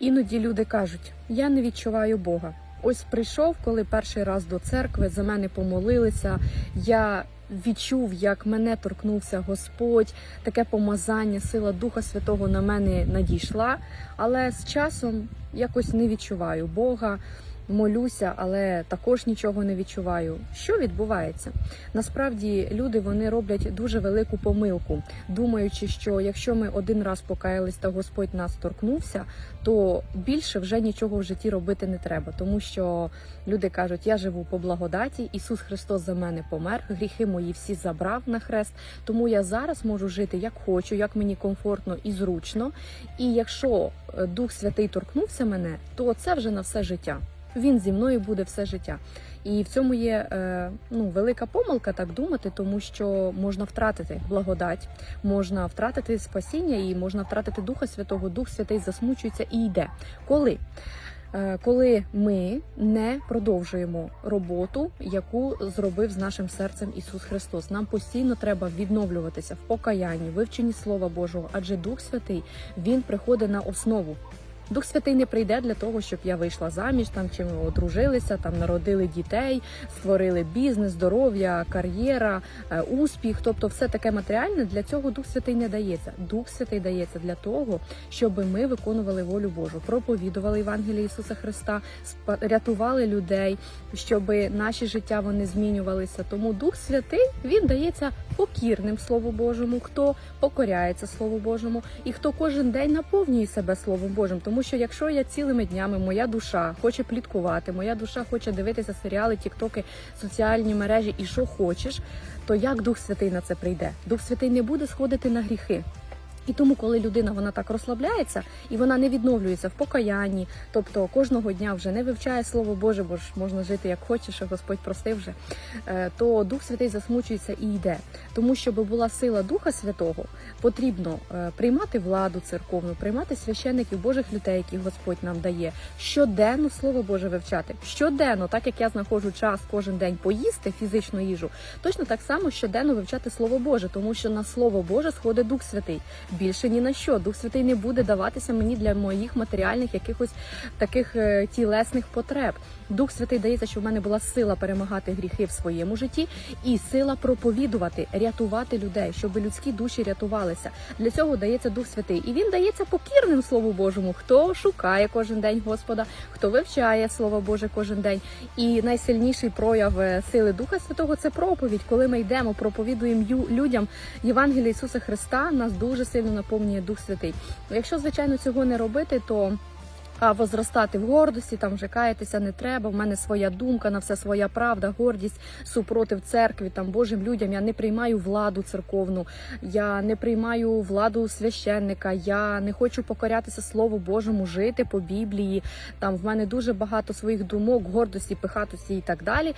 Іноді люди кажуть: я не відчуваю Бога. Ось прийшов, коли перший раз до церкви за мене помолилися. Я відчув, як мене торкнувся Господь, таке помазання, сила Духа Святого на мене надійшла. Але з часом якось не відчуваю Бога. Молюся, але також нічого не відчуваю. Що відбувається? Насправді люди вони роблять дуже велику помилку, думаючи, що якщо ми один раз покаялись та Господь нас торкнувся, то більше вже нічого в житті робити не треба, тому що люди кажуть: я живу по благодаті, Ісус Христос за мене помер, гріхи мої всі забрав на хрест. Тому я зараз можу жити як хочу, як мені комфортно і зручно. І якщо е, Дух Святий торкнувся мене, то це вже на все життя. Він зі мною буде все життя. І в цьому є е, ну, велика помилка так думати, тому що можна втратити благодать, можна втратити спасіння і можна втратити Духа Святого. Дух Святий засмучується і йде. Коли? Е, Коли ми не продовжуємо роботу, яку зробив з нашим серцем Ісус Христос, нам постійно треба відновлюватися в покаянні, вивченні Слова Божого, адже Дух Святий Він приходить на основу. Дух Святий не прийде для того, щоб я вийшла заміж, там чи ми одружилися, там народили дітей, створили бізнес, здоров'я, кар'єра, е, успіх. Тобто, все таке матеріальне для цього Дух Святий не дається. Дух Святий дається для того, щоб ми виконували волю Божу, проповідували Євангеліє Ісуса Христа, рятували людей, щоб наші життя вони змінювалися. Тому Дух Святий він дається покірним Слову Божому, хто покоряється Слову Божому, і хто кожен день наповнює себе Словом Божим. Тому що якщо я цілими днями моя душа хоче пліткувати, моя душа хоче дивитися серіали, тіктоки, соціальні мережі і що хочеш, то як Дух Святий на це прийде? Дух Святий не буде сходити на гріхи. І тому, коли людина вона так розслабляється і вона не відновлюється в покаянні, тобто кожного дня вже не вивчає слово Боже, бо ж можна жити як хочеш, що Господь простив вже, е, то Дух Святий засмучується і йде. Тому, щоб була сила Духа Святого, потрібно е, приймати владу церковну, приймати священиків Божих людей, яких Господь нам дає, щоденно Слово Боже вивчати. Щоденно, так як я знаходжу час кожен день поїсти фізичну їжу, точно так само щоденно вивчати Слово Боже, тому що на Слово Боже сходить Дух Святий. Більше ні на що. Дух Святий не буде даватися мені для моїх матеріальних якихось таких е, тілесних потреб. Дух Святий дається, щоб в мене була сила перемагати гріхи в своєму житті і сила проповідувати, рятувати людей, щоб людські душі рятувалися. Для цього дається Дух Святий, і він дається покірним Слову Божому. Хто шукає кожен день Господа, хто вивчає Слово Боже кожен день. І найсильніший прояв е, сили Духа Святого це проповідь. Коли ми йдемо, проповідуємо людям Євангелія Ісуса Христа, нас дуже сильно наповнює Дух Святий. Якщо звичайно цього не робити, то а возростати в гордості, там вже каятися не треба. В мене своя думка, на все своя правда, гордість, супротив церкві, там Божим людям. Я не приймаю владу церковну, я не приймаю владу священника, я не хочу покорятися Слову Божому, жити по Біблії. Там в мене дуже багато своїх думок, гордості, пихатості і так далі.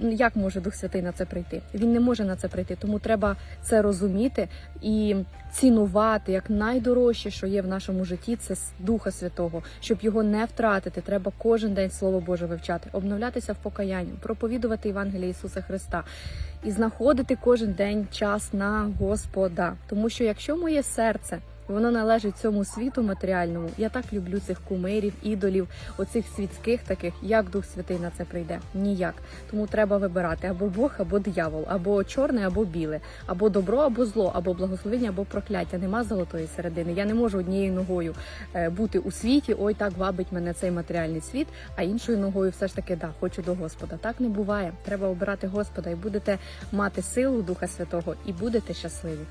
Як може Дух Святий на це прийти? Він не може на це прийти, тому треба це розуміти і цінувати як найдорожче, що є в нашому житті, це Духа Святого. Щоб його не втратити, треба кожен день Слово Боже вивчати, обновлятися в покаянні, проповідувати Євангеліє Ісуса Христа і знаходити кожен день час на Господа. Тому що якщо моє серце воно належить цьому світу матеріальному. Я так люблю цих кумирів, ідолів, оцих світських таких. Як Дух Святий на це прийде? Ніяк. Тому треба вибирати або Бог, або диявол, або чорне, або біле, або добро, або зло, або благословення, або прокляття. Нема золотої середини. Я не можу однією ногою е, бути у світі. Ой, так вабить мене цей матеріальний світ, а іншою ногою все ж таки да, хочу до Господа. Так не буває. Треба обирати Господа, і будете мати силу Духа Святого, і будете щасливі.